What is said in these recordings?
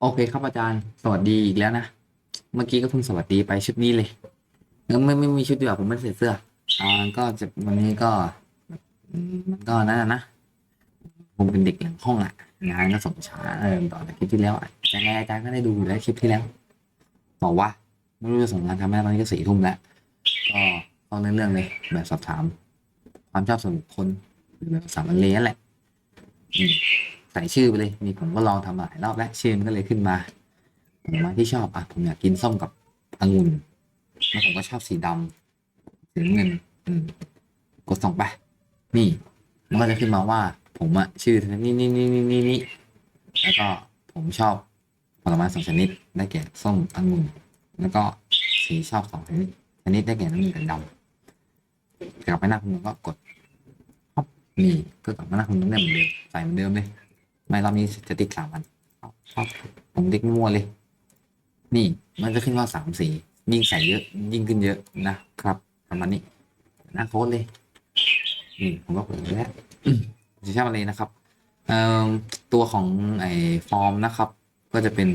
โอเคครับอาจารย์ สวัสดีอีกแล้วนะ เมื่อกี้ก็เพิ่งสวัสดีไปชุดนี้เลยเออไม่ไม่มีชุดดีกว่าผมไม่ใส่เสื้ออ่าก็จะวันนี้ก็มันก็นั่นนะ ผมเป็นเด็กหลังห้องอะ งานก็ส่งช้าเออต่อจากคลิปที่แล้วอะยังไงอาจารย์ก็ได้ดูอยู่แล้วคลิปที่แล้วบอกว่าไม่รู้จะส่งงานทำไมตอนนี้ก็สี่ทุ่มแล้วก็เข้าเรื่องๆเลยแบบสอบถาม ความชอบส่วนบุคคลแบบสามัญเลยนั่นแหละ ใส่ชื่อไปเลยนี่ผมก็ลองทำมาหลายรอบแล้วชื่อมันก็เลยขึ้นมาผลไม้ที่ชอบอะผมอยากกินส้มกับองุ่นแล้วผมก็ชอบสีดำสีเงินอืมกดส่งไป นี่มันก็จะขึ้นมาว่า ผมอะชื่อนี่นี่นี่นี่นี่นี่แล้วก็ผมชอบผลไม้สองชนิด ได้แก่ส้มองุ่นแล้วก็สีชอบสองชนิดชนิดได้แก่น้ำเงินกับดำกลับไปหน้าคุณก็กดนี่ก็กลับมาหน้าคุณได้เหมือนเดิมใส่เหมือนเดิมเลย ไม่รอบนี้จะติ๊กสามอันชอบผมติ๊กมั่วเลย นี่มันจะขึ้นว่าสามสียิ่งใส่เยอะ ยิ่งขึ้นเยอะนะครับประมาณนี้หน้าโค้ดเลยนี่ผมก็เปิดแล้วจะชอบอะไรนะครับเอ่อตัวของไอ้ฟอร์มนะครับ ก็จะเป็น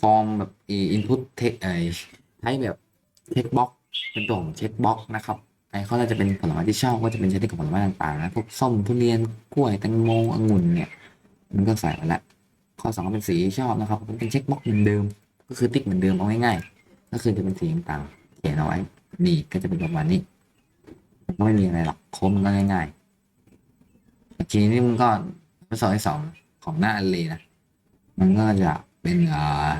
ฟอร์มแบบอินพุตเทคไอ้ใช้แบบเช็คบ็อกเป็นตัวของเช็คบ็อกนะครับ ไอ้เขาจะเป็นผลไม้ที่ชอบก็จะเป็นชนิดของผลไม้ต่างๆนะพวกส้มทุเรียนกล้วยแตงโมองุ่นเนี่ย มันก็ใส่มาล้วข้อสองก็เป็นสีชอบนะครับเป็นเช็คบ็อกเหมือนเดิม ก็คือติ๊กเหมือนเดิมเอาง่ายๆก็คือจะเป็นสีต่างๆเขียนเอาไว้นี่ก็จะเป็นประมาณนี้ก็ไม่มีอะไรหรอกโค้ดมันก็ง่ายๆทีนี้มันก็ข้อสอบที่สองของหน้าอันเลนะมันก็จะเป็นอ่า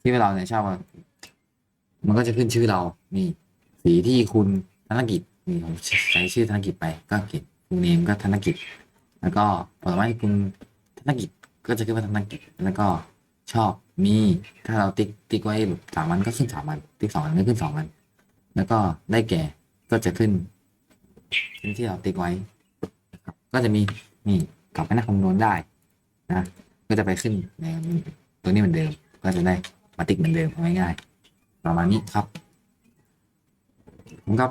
ที่เราเนี่ยชอบมันก็จะขึ้นชื่อเรานี่ สีที่คุณธนกิจนี่ผมใช้ชื่อธนกิจไปก็เขียนคุณเนมก็ธนกิจ แล้วก็ผลไม้คุณธนกิจก็จะขึ้นว่าธนกิจแล้วก็ชอบมีถ้าเราติ๊กติ๊กไว้แบบสามวันก็ขึ้นสามวัน ติ๊กสองวันก็ขึ้นสองวัน แล้วก็ได้แก่ก็จะขึ้นขึ้นที่เราติ๊กไว้ ก็จะมีนี่กลับไปน้าคำนวณได้นะก็จะไปขึ้นในตัวนี้เหมือนเดิม ก็จะได้มาติ๊กเหมือนเดิมเอาง่ายๆประมาณนี้ครับ ผมครับ